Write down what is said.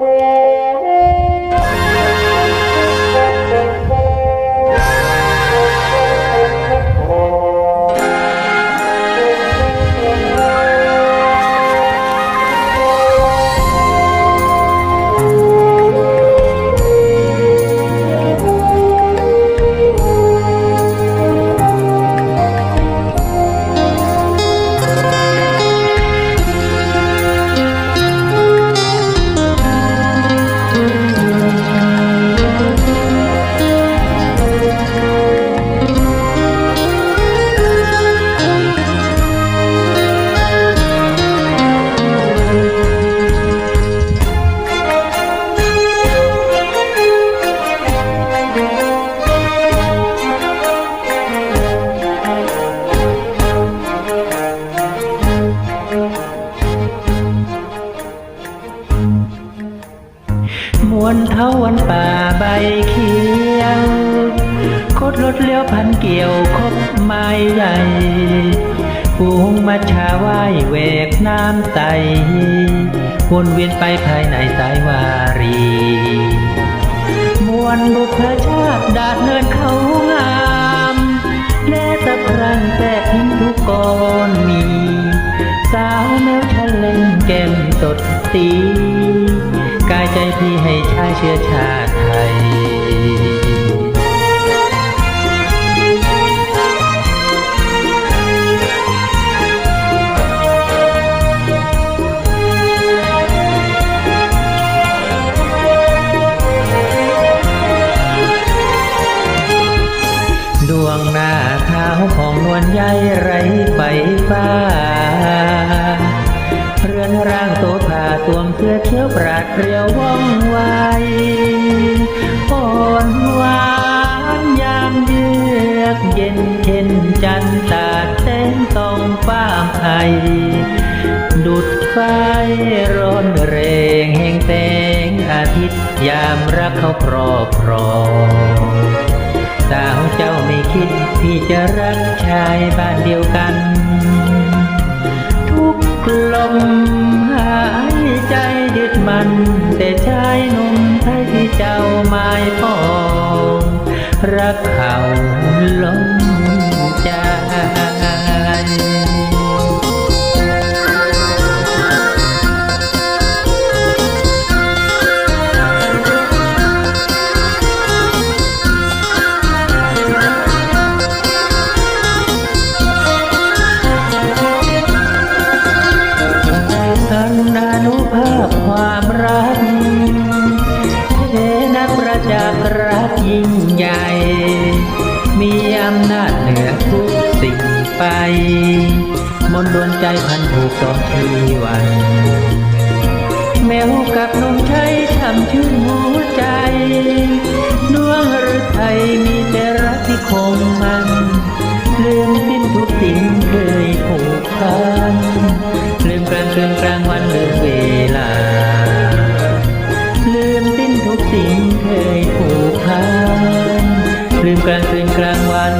Oh. วนเท้าวันป่าใบเขียวโคตรรถเลี้ยวพันเกี่ยวคบไม้ใหญ่ปูงมาชาว่ายเวกน้ำไตวนเวียนไปภายในสายวารี มวนบุพชาติดาดเนินเขางามแล่ตะพรังแตกหินทุกกอนมี สาวแมวทะเลงแก้มสดสี ใจพี่ให้ชายเชื้อชาติไทย ดวงหน้าขาวของนวลใยไร วมเสื้อเขียวปราดเปรียวว่องไวอ่อนหวานยามเยือกเย็นเข็นจันตาดแสงส่องฟ้าไอดุดไฟร้อนเรงแห่งแสงอาทิตย์ยามรักเขาครอบครองสาวเจ้าไม่คิดที่จะรักชายบ้านเดียวกัน ทุกลม แต่ชายหนุ่มไทยที่เจ้าหมายปอง รักเขาล้น นักประจักษ์รักยิ่งใหญ่ มีอำนาจเหนือทุกสิ่งไป มนดวนใจพันผูกสองทีวัน แมวกับนมใช้ทำชื่น สิงเคยผูกพันลืมกันคืนกลางวัน